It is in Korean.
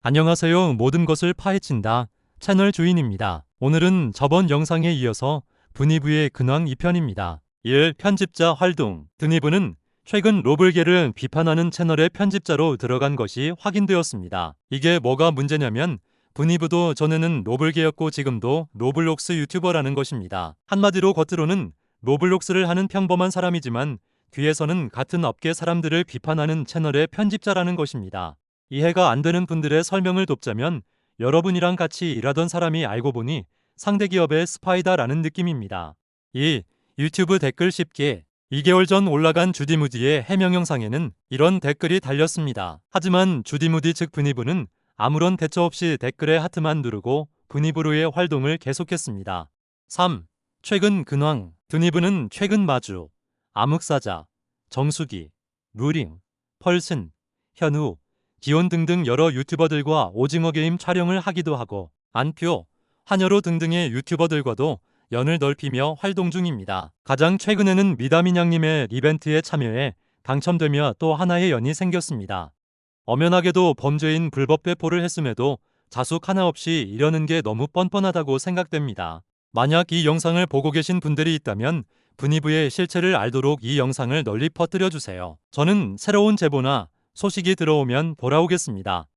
안녕하세요. 모든 것을 파헤친다. 채널 주인입니다. 오늘은 저번 영상에 이어서 분이부의 근황 2편입니다. 1. 편집자 활동. 드니브는 최근 로블계를 비판하는 채널의 편집자로 들어간 것이 확인되었습니다. 이게 뭐가 문제냐면 분이부도 전에는 로블계였고 지금도 로블록스 유튜버라는 것입니다. 한마디로 겉으로는 로블록스를 하는 평범한 사람이지만 뒤에서는 같은 업계 사람들을 비판하는 채널의 편집자라는 것입니다. 이해가 안 되는 분들의 설명을 돕자면 여러분이랑 같이 일하던 사람이 알고 보니 상대 기업의 스파이다라는 느낌입니다. 2. 유튜브 댓글 10개 2개월 전 올라간 주디무디의 해명 영상에는 이런 댓글이 달렸습니다. 하지만 주디무디 측 분이부는 아무런 대처 없이 댓글에 하트만 누르고 분이부로의 활동을 계속했습니다. 3. 최근 근황 드니브는 최근 마주, 암흑사자, 정수기, 루링, 펄슨, 현우, 기온 등등 여러 유튜버들과 오징어 게임 촬영을 하기도 하고 안표, 한여로 등등의 유튜버들과도 연을 넓히며 활동 중입니다. 가장 최근에는 미다민양님의 이벤트에 참여해 당첨되며 또 하나의 연이 생겼습니다. 엄연하게도 범죄인 불법 배포를 했음에도 자숙 하나 없이 이러는 게 너무 뻔뻔하다고 생각됩니다. 만약 이 영상을 보고 계신 분들이 있다면 분이부의 실체를 알도록 이 영상을 널리 퍼뜨려 주세요. 저는 새로운 제보나 소식이 들어오면 돌아오겠습니다.